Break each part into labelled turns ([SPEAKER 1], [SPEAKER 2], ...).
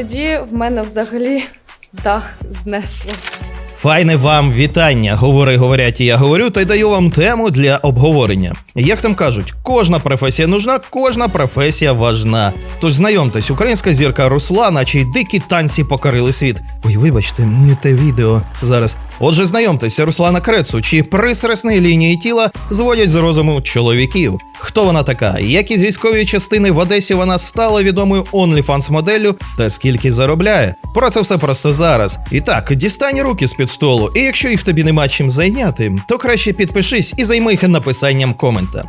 [SPEAKER 1] Тоді в мене взагалі дах знесло.
[SPEAKER 2] Файне вам вітання. Говори, говорять, і я говорю, та й даю вам тему для обговорення. Як там кажуть, кожна професія нужна, кожна професія важна. Тож знайомтесь, українська зірка Руслана, чий дикі танці покорили світ. Ой, вибачте, не те відео зараз. Отже, знайомтеся, Руслана Крецу, чи пристрасні лінії тіла зводять з розуму чоловіків. Хто вона така? Як із військової частини в Одесі вона стала відомою OnlyFans моделлю та скільки заробляє? Про це все просто зараз. І так, дістань руки з під столу, і якщо їх тобі нема чим зайняти, то краще підпишись і займи їх написанням комента.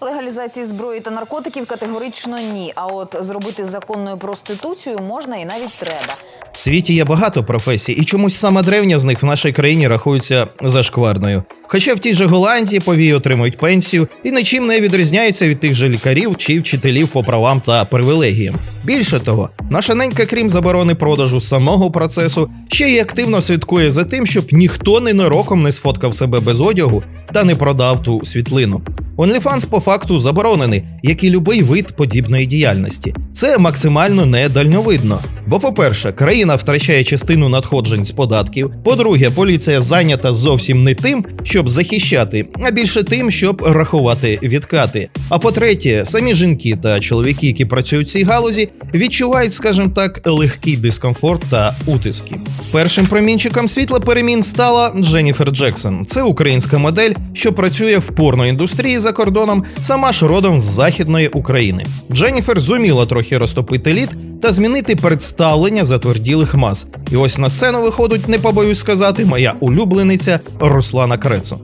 [SPEAKER 3] Легалізації зброї та наркотиків категорично ні. А от зробити законною проституцію можна і навіть треба.
[SPEAKER 2] В світі є багато професій, і чомусь саме древня з них в нашій країні рахується зашкварною. Хоча в тій же Голландії повії отримують пенсію і нічим не відрізняються від тих же лікарів чи вчителів по правам та привілегіям. Більше того, наша ненька, крім заборони продажу самого процесу, ще й активно слідкує за тим, щоб ніхто ненароком не сфоткав себе без одягу та не продав ту світлину. OnlyFans по факту заборонений, як і любий вид подібної діяльності. Це максимально недальновидно. Бо, по-перше, країна втрачає частину надходжень з податків. По-друге, поліція зайнята зовсім не тим, щоб захищати, а більше тим, щоб рахувати відкати. А по-третє, самі жінки та чоловіки, які працюють в цій галузі, відчувають, скажімо так, легкий дискомфорт та утиски. Першим промінчиком світла перемін стала Дженніфер Джексон. Це українська модель, що працює в порноіндустрії за кордоном, сама ж родом з західної України. Дженніфер зуміла трохи розтопити лід та змінити представлення затверділих мас. І ось на сцену виходить, не побоюсь сказати, моя улюблениця Руслана Крецу.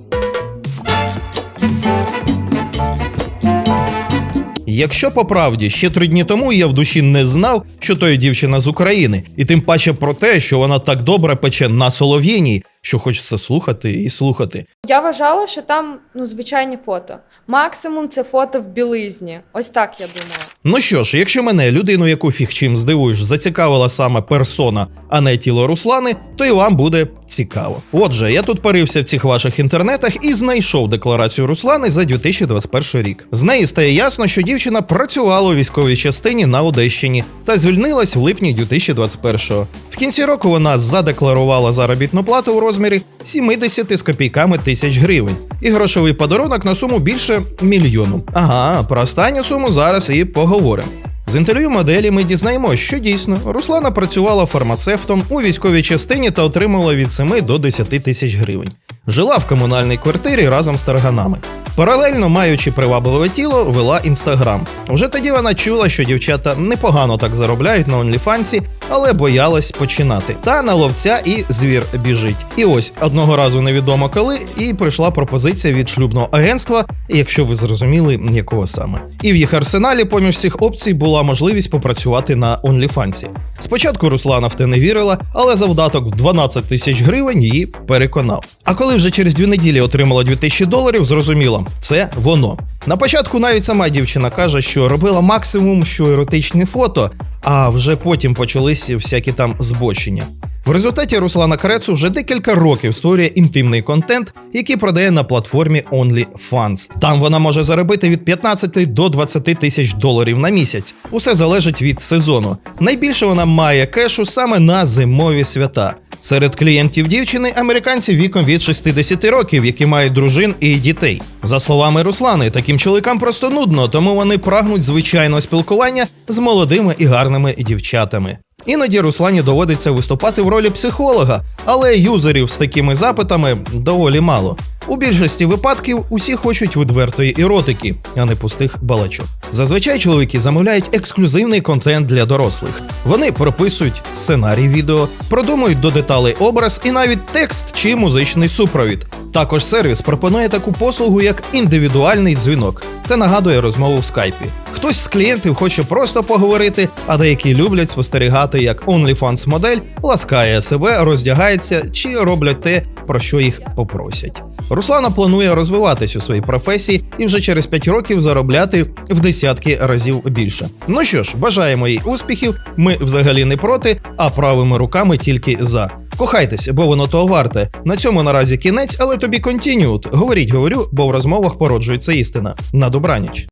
[SPEAKER 2] Якщо по правді ще три дні тому я в душі не знав, що то є дівчина з України, і тим паче про те, що вона так добре пече на солов'їній, що хочеться слухати і слухати.
[SPEAKER 1] Я вважала, що там ну звичайні фото. Максимум це фото в білизні. Ось так я думала.
[SPEAKER 2] Ну що ж, якщо мене, людину, яку фіг чим здивуєш, зацікавила саме персона, а не тіло Руслани, то і вам буде цікаво. Отже, я тут парився в цих ваших інтернетах і знайшов декларацію Руслани за 2021 рік. З неї стає ясно, що дівчина працювала у військовій частині на Одещині та звільнилась в липні 2021-го. В кінці року вона задекларувала заробітну плату у розмірі 70 з копійками тисяч гривень і грошовий подарунок на суму більше мільйону. Ага, про останню суму зараз і поговоримо. З інтерв'ю моделі ми дізнаємося, що дійсно Руслана працювала фармацевтом у військовій частині та отримала від 7 до 10 тисяч гривень. Жила в комунальній квартирі разом з тарганами. Паралельно, маючи привабливе тіло, вела інстаграм. Вже тоді вона чула, що дівчата непогано так заробляють на онліфансі, але боялась починати. Та на ловця і звір біжить. І ось одного разу невідомо коли, і прийшла пропозиція від шлюбного агентства, якщо ви зрозуміли, якого саме. І в їх арсеналі, поміж цих опцій, була можливість попрацювати на онліфансі. Спочатку Руслана в те не вірила, але завдаток в 12 тисяч гривень її переконав. А коли вже через дві неділі отримала 2000 доларів, зрозуміла, це воно. На початку навіть сама дівчина каже, що робила максимум, що еротичні фото, а вже потім почались всякі там збочення. В результаті Руслана Крецу вже декілька років створює інтимний контент, який продає на платформі OnlyFans. Там вона може заробити від 15 до 20 тисяч доларів на місяць. Усе залежить від сезону. Найбільше вона має кешу саме на зимові свята. Серед клієнтів дівчини американці віком від 60 років, які мають дружин і дітей. За словами Руслани, таким чоловікам просто нудно, тому вони прагнуть звичайного спілкування з молодими і гарними дівчатами. Іноді Руслані доводиться виступати в ролі психолога, але юзерів з такими запитами доволі мало. У більшості випадків усі хочуть відвертої еротики, а не пустих балачок. Зазвичай чоловіки замовляють ексклюзивний контент для дорослих. Вони прописують сценарій відео, продумують до деталей образ і навіть текст чи музичний супровід. Також сервіс пропонує таку послугу, як індивідуальний дзвінок. Це нагадує розмову в скайпі. Хтось з клієнтів хоче просто поговорити, а деякі люблять спостерігати, як OnlyFans модель ласкає себе, роздягається чи роблять те, про що їх попросять. Руслана планує розвиватись у своїй професії і вже через 5 років заробляти в десятки разів більше. Ну що ж, бажаємо їй успіхів. Ми взагалі не проти, а правими руками тільки за. Кохайтеся, бо воно того варте. На цьому наразі кінець, але тобі контініут. Говоріть, говорю, бо в розмовах породжується істина. На добраніч.